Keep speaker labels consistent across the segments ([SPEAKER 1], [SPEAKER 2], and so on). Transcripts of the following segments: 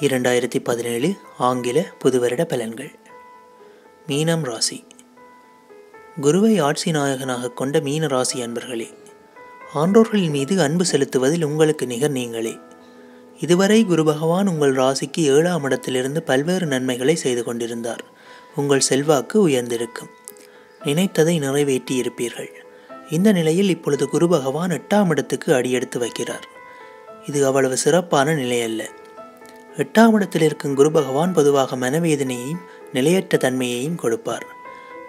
[SPEAKER 1] இரண்டாயிரத்தி பதினேழு ஆங்கில புதுவருட பலன்கள். மீனம் ராசி. குருவை ஆட்சி நாயகனாக கொண்ட மீன ராசி அன்பர்களே ஆன்றோர்களின் மீது அன்பு செலுத்துவதில் உங்களுக்கு நிகர் நீங்களே. இதுவரை குரு பகவான் உங்கள் ராசிக்கு ஏழாம் இடத்திலிருந்து பல்வேறு நன்மைகளை செய்து கொண்டிருந்தார். உங்கள் செல்வாக்கு உயர்ந்திருக்கும். நினைத்ததை நிறைவேற்றி இருப்பீர்கள் இந்த நிலையில் இப்பொழுது குரு பகவான் எட்டாம் இடத்துக்கு அடியெடுத்து வைக்கிறார். இது அவ்வளவு சிறப்பான நிலையல்ல. எட்டாம் இடத்தில் இருக்கும் குரு பகவான் பொதுவாக மனவேதனையையும் நிலையற்ற தன்மையையும் கொடுப்பார்.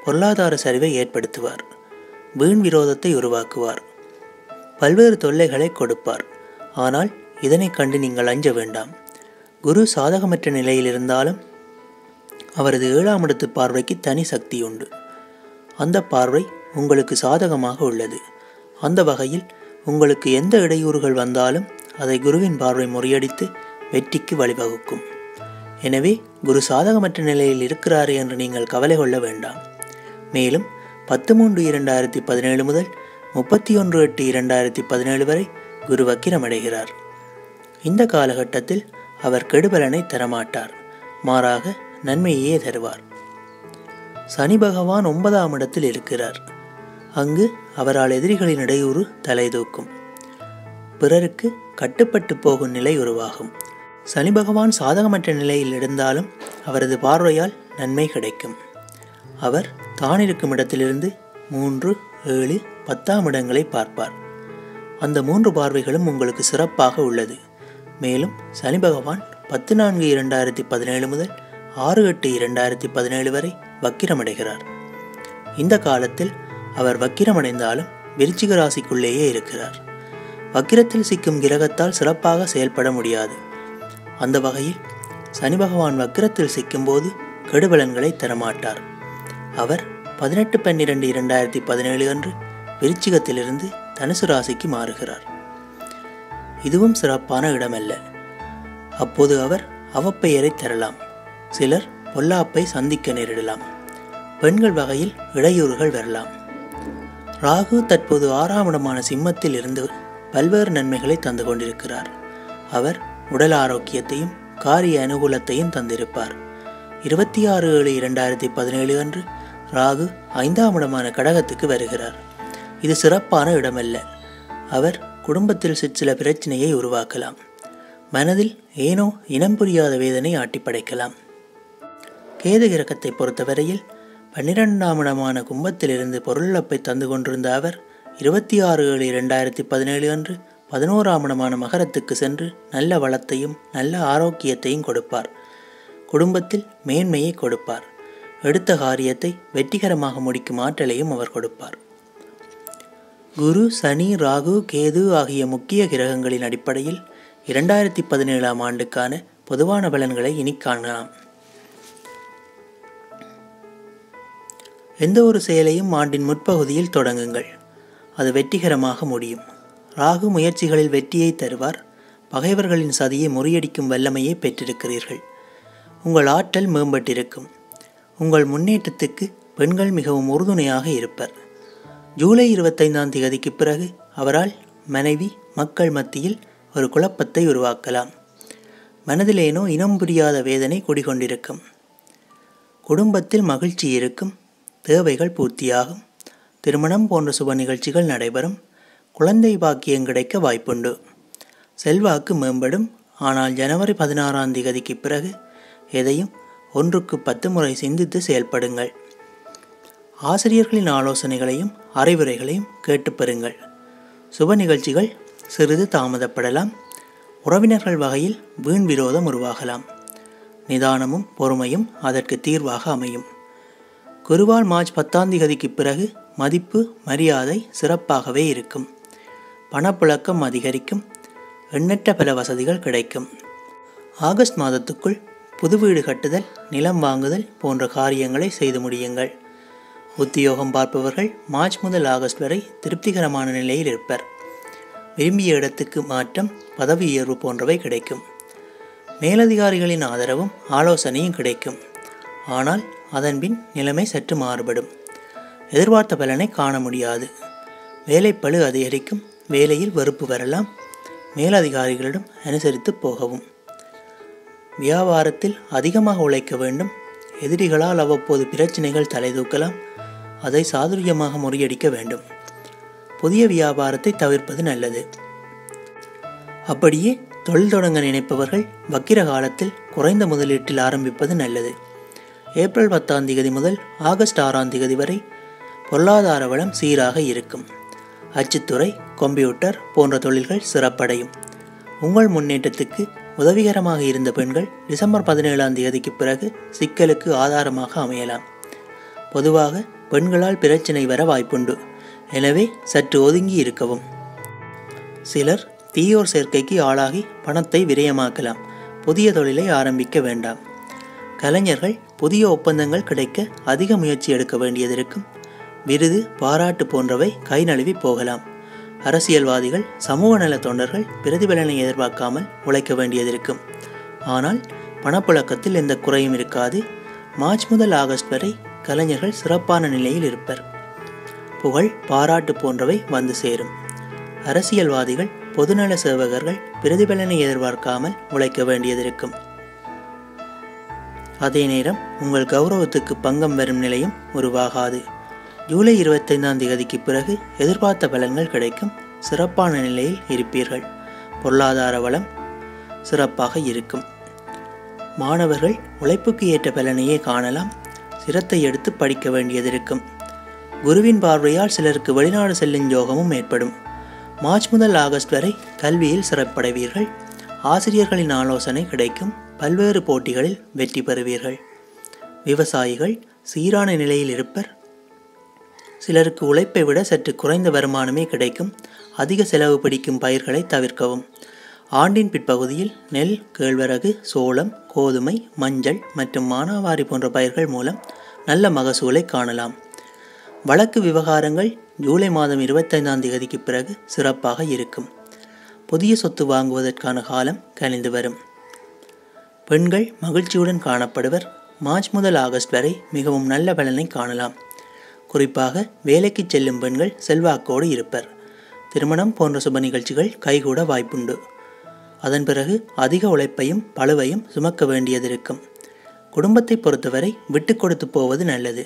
[SPEAKER 1] பொருளாதார சரிவை ஏற்படுத்துவார். வீண் விரோதத்தை உருவாக்குவார். பல்வேறு தொல்லைகளை கொடுப்பார். ஆனால் இதனை கண்டு நீங்கள் அஞ்ச வேண்டாம். குரு சாதகமற்ற நிலையில் இருந்தாலும் அவரது ஏழாம் இடத்து பார்வைக்கு தனி சக்தி உண்டு. அந்த பார்வை உங்களுக்கு சாதகமாக உள்ளது. அந்த வகையில் உங்களுக்கு எந்த இடையூறுகள் வந்தாலும் அதை குருவின் பார்வை முறியடித்து வெற்றிக்கு வழிவகுக்கும். எனவே குரு சாதகமற்ற நிலையில் இருக்கிறார் என்று நீங்கள் கவலை கொள்ள வேண்டாம். மேலும் பத்து மூன்று இரண்டாயிரத்தி பதினேழு முதல் முப்பத்தி ஒன்று எட்டு இரண்டாயிரத்தி பதினேழு வரை குரு வக்கிரமடைகிறார் இந்த காலகட்டத்தில் அவர் கெடுபலனை தரமாட்டார். மாறாக நன்மையே தருவார். சனி பகவான் ஒன்பதாம் இடத்தில் இருக்கிறார். அங்கு அவரால் எதிரிகளின் இடையூறு தலைதூக்கும். பிறருக்கு கட்டுப்பட்டு போகும் நிலை உருவாகும். சனி பகவான் சாதகமற்ற நிலையில் இருந்தாலும் அவரது பார்வையால் நன்மை கிடைக்கும். அவர் தான் இருக்கும் இடத்திலிருந்து மூன்று ஏழு பத்தாம் இடங்களை பார்ப்பார். அந்த மூன்று பார்வைகளும் உங்களுக்கு சிறப்பாக உள்ளது. மேலும் சனி பகவான் பத்து நான்கு இரண்டாயிரத்தி பதினேழு முதல் ஆறு எட்டு இரண்டாயிரத்தி பதினேழு வரை வக்கிரமடைகிறார். இந்த காலத்தில் அவர் வக்கிரமடைந்தாலும் விருச்சிக ராசிக்குள்ளேயே இருக்கிறார். வக்கிரத்தில் சிக்கும் கிரகத்தால் சிறப்பாக செயல்பட முடியாது. அந்த வகையில் சனி பகவான் வக்கரத்தில் சிக்கும்போது கெடுபலன்களை தரமாட்டார். அவர் பதினெட்டு பன்னிரெண்டு இரண்டாயிரத்தி பதினேழு அன்று விருச்சிகத்திலிருந்து தனுசு ராசிக்கு மாறுகிறார். இதுவும் சிறப்பான இடமல்ல. அப்போது அவர் அவப்பெயரை தரலாம். சிலர் பொல்லாப்பை சந்திக்க நேரிடலாம். பெண்கள் வகையில் இடையூறுகள் வரலாம். ராகு தற்போது ஆறாம் இடமான சிம்மத்தில் இருந்து பல்வேறு நன்மைகளை தந்து கொண்டிருக்கிறார். அவர் உடல் ஆரோக்கியத்தையும் காரிய அனுகூலத்தையும் தந்திருப்பார். இருபத்தி ஆறு ஏழு இரண்டாயிரத்தி பதினேழு அன்று ராகு ஐந்தாம் இடமான கடகத்துக்கு வருகிறார். இது சிறப்பான இடமல்ல. அவர் குடும்பத்தில் சிற்சில பிரச்சனையை உருவாக்கலாம். மனதில் ஏனோ இனம் புரியாத வேதனை ஆட்டிப்படைக்கலாம் கேது கிரகத்தை பொறுத்தவரையில் பன்னிரெண்டாம் இடமான கும்பத்திலிருந்து பொருளப்பை தந்து கொண்டிருந்த அவர் இருபத்தி ஆறு ஏழு இரண்டாயிரத்தி பதினேழு அன்று பதினோராம் இடமான மகரத்துக்கு சென்று நல்ல வளத்தையும் நல்ல ஆரோக்கியத்தையும் கொடுப்பார். குடும்பத்தில் மேன்மையை கொடுப்பார். எடுத்த காரியத்தை வெற்றிகரமாக முடிக்கும் ஆற்றலையும் அவர் கொடுப்பார். குரு சனி ராகு கேது ஆகிய முக்கிய கிரகங்களின் அடிப்படையில் இரண்டாயிரத்தி பதினேழாம் ஆண்டுக்கான பொதுவான பலன்களை இனி காணலாம். எந்த ஒரு செயலையும் ஆண்டின் முற்பகுதியில் தொடங்குங்கள். அது வெற்றிகரமாக முடியும். ராகு முயற்சிகளில் வெற்றியை தருவார். பகைவர்களின் சதியை முறியடிக்கும் வல்லமையை பெற்றிருக்கிறீர்கள். உங்கள் ஆற்றல் மேம்பட்டிருக்கும். உங்கள் முன்னேற்றத்துக்கு பெண்கள் மிகவும் உறுதுணையாக இருப்பர். ஜூலை இருபத்தைந்தாம் தேதிக்கு பிறகு அவரால் மனைவி மக்கள் மத்தியில் ஒரு குழப்பத்தை உருவாக்கலாம். மனதிலேனோ இனம் புரியாத வேதனை குடிகொண்டிருக்கும். குடும்பத்தில் மகிழ்ச்சி இருக்கும். தேவைகள் பூர்த்தியாகும். திருமணம் போன்ற சுப நிகழ்ச்சிகள் நடைபெறும். குழந்தை பாக்கியம் கிடைக்க வாய்ப்புண்டு. செல்வாக்கு மேம்படும். ஆனால் ஜனவரி பதினாறாம் தேதிக்கு பிறகு எதையும் ஒன்றுக்கு பத்து முறை சிந்தித்து செயல்படுங்கள். ஆசிரியர்களின் ஆலோசனைகளையும் அறிவுரைகளையும் கேட்டு பெறுங்கள். சுப நிகழ்ச்சிகள் சிறிது தாமதப்படலாம். உறவினர்கள் வகையில் வீண் விரோதம் உருவாகலாம். நிதானமும் பொறுமையும் அதற்கு தீர்வாக அமையும். குருவால் மார்ச் பத்தாம் தேதிக்கு பிறகு மதிப்பு மரியாதை சிறப்பாகவே இருக்கும். பணப்புழக்கம் அதிகரிக்கும் எண்ணற்ற பல வசதிகள் கிடைக்கும். ஆகஸ்ட் மாதத்துக்குள் புது வீடு கட்டுதல் நிலம் வாங்குதல் போன்ற காரியங்களை செய்து முடியுங்கள். உத்தியோகம் பார்ப்பவர்கள் மார்ச் முதல் ஆகஸ்ட் வரை திருப்திகரமான நிலையில் இருப்பர். விரும்பிய இடத்துக்கு மாற்றம் பதவி உயர்வு போன்றவை கிடைக்கும். மேலதிகாரிகளின் ஆதரவும் ஆலோசனையும் கிடைக்கும். ஆனால் அதன்பின் நிலைமை சற்று மாறுபடும். எதிர்பார்த்த பலனை காண முடியாது. வேலைப்பழு அதிகரிக்கும் வேலையில் வெறுப்பு வரலாம். மேலதிகாரிகளிடம் அனுசரித்து போகவும். வியாபாரத்தில் அதிகமாக உழைக்க வேண்டும். எதிரிகளால் அவ்வப்போது பிரச்சனைகள் தலைதூக்கலாம் அதை சாதுரியமாக முறியடிக்க வேண்டும். புதிய வியாபாரத்தை தவிர்ப்பது நல்லது. அப்படியே தொழில் தொடங்க நினைப்பவர்கள் வக்கிர காலத்தில் குறைந்த முதலீட்டில் ஆரம்பிப்பது நல்லது. ஏப்ரல் பத்தாம் தேதி முதல் ஆகஸ்ட் ஆறாம் தேதி வரை பொருளாதார வளம் சீராக இருக்கும். அச்சுத்துறை கம்ப்யூட்டர் போன்ற தொழில்கள் சிறப்படையும். உங்கள் முன்னேற்றத்துக்கு உதவிகரமாக இருந்த பெண்கள் டிசம்பர் பதினேழாம் தேதிக்கு பிறகு சிக்கலுக்கு ஆதாரமாக அமையலாம். பொதுவாக பெண்களால் பிரச்சனை வர வாய்ப்புண்டு. எனவே சற்று ஒதுங்கி இருக்கவும். சிலர் தீயோர் சேர்க்கைக்கு ஆளாகி பணத்தை விரயமாக்கலாம். புதிய தொழிலை ஆரம்பிக்க வேண்டாம். கலைஞர்கள் புதிய ஒப்பந்தங்கள் கிடைக்க அதிக முயற்சி எடுக்க வேண்டியதற்கும் விருது பாராட்டு போன்றவை கை நழுவி போகலாம். அரசியல்வாதிகள் சமூக நல தொண்டர்கள் பிரதிபலனை எதிர்பார்க்காமல் உழைக்க வேண்டியதிருக்கும். ஆனால் பணப்புழக்கத்தில் எந்த குறையும் இருக்காது. மார்ச் முதல் ஆகஸ்ட் வரை கலைஞர்கள் சிறப்பான நிலையில் இருப்பர். புகழ் பாராட்டு போன்றவை வந்து சேரும். அரசியல்வாதிகள் பொதுநல சேவகர்கள் பிரதிபலனை எதிர்பார்க்காமல் உழைக்க வேண்டியதிருக்கும். அதே நேரம் உங்கள் கௌரவத்துக்கு பங்கம் வரும் நிலையும் உருவாகாது. ஜூலை இருபத்தைந்தாம் தேதிக்கு பிறகு எதிர்பார்த்த பலன்கள் கிடைக்கும். சிறப்பான நிலையில் இருப்பீர்கள். பொருளாதார வளம் சிறப்பாக இருக்கும். மாணவர்கள் உழைப்புக்கு ஏற்ற பலனையே காணலாம். சிரத்தை எடுத்து படிக்க வேண்டியதிருக்கும் குருவின் பார்வையால் சிலருக்கு வெளிநாடு செல்லும் யோகமும் ஏற்படும். மார்ச் முதல் ஆகஸ்ட் வரை கல்வியில் சிறப்படைவீர்கள். ஆசிரியர்களின் ஆலோசனை கிடைக்கும். பல்வேறு போட்டிகளில் வெற்றி பெறுவீர்கள். விவசாயிகள் சீரான நிலையில் இருப்பர். சிலருக்கு உழைப்பை விட சற்று குறைந்த வருமானமே கிடைக்கும். அதிக செலவு பிடிக்கும் பயிர்களை தவிர்க்கவும். ஆண்டின் பிற்பகுதியில் நெல் கேழ்வரகு சோளம் கோதுமை மஞ்சள் மற்றும் மானாவாரி போன்ற பயிர்கள் மூலம் நல்ல மகசூலை காணலாம். வழக்கு விவகாரங்கள் ஜூலை மாதம் இருபத்தைந்தாம் தேதிக்கு பிறகு சிறப்பாக இருக்கும். புதிய சொத்து வாங்குவதற்கான காலம் கனிந்து வரும். பெண்கள் மகிழ்ச்சியுடன் காணப்படுவர். மார்ச் முதல் ஆகஸ்ட் வரை மிகவும் நல்ல பலனை காணலாம். குறிப்பாக வேலைக்கு செல்லும் பெண்கள் செல்வாக்கோடு இருப்பர். திருமணம் போன்ற சுப நிகழ்ச்சிகள் கைகூட வாய்ப்புண்டு. அதன் பிறகு அதிக உழைப்பையும் பழுவையும் சுமக்க வேண்டியதிருக்கும். குடும்பத்தை பொறுத்தவரை விட்டு கொடுத்து போவது நல்லது.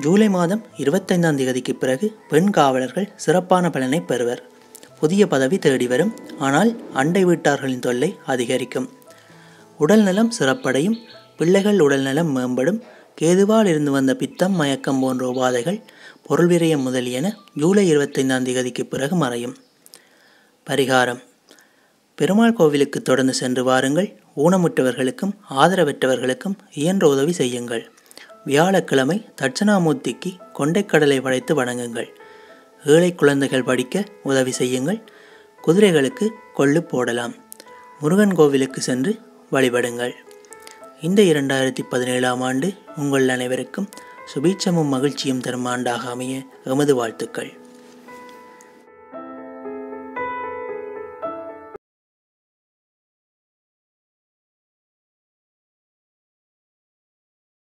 [SPEAKER 1] ஜூலை மாதம் இருபத்தைந்தாம் தேதிக்கு பிறகு பெண் காவலர்கள் சிறப்பான பலனை பெறுவர். புதிய பதவி தேடி வரும். ஆனால் அண்டை வீட்டார்களின் தொல்லை அதிகரிக்கும். உடல்நலம் சிறப்படையும். பிள்ளைகள் உடல்நலம் மேம்படும். கேதுவால் இருந்து வந்த பித்தம் மயக்கம் போன்ற உபாதைகள் பொருள் விரயம் முதலியன ஜூலை இருபத்தைந்தாம் தேதிக்கு பிறகு மறையும். பரிகாரம். பெருமாள் கோவிலுக்கு தொடர்ந்து சென்று வாருங்கள். ஊனமுற்றவர்களுக்கும் ஆதரவற்றவர்களுக்கும் இயன்ற உதவி செய்யுங்கள். வியாழக்கிழமை தட்சணாமூர்த்திக்கு கொண்டைக்கடலை படைத்து வணங்குங்கள். ஏழை குழந்தைகள் படிக்க உதவி செய்யுங்கள். குதிரைகளுக்கு கொள்ளு போடலாம். முருகன் கோவிலுக்கு சென்று வழிபடுங்கள். இந்த இரண்டாயிரத்தி பதினேழாம் ஆண்டு உங்கள் அனைவருக்கும் சுபீட்சமும் மகிழ்ச்சியும் தரும் ஆண்டாக அமைய எமது வாழ்த்துக்கள்.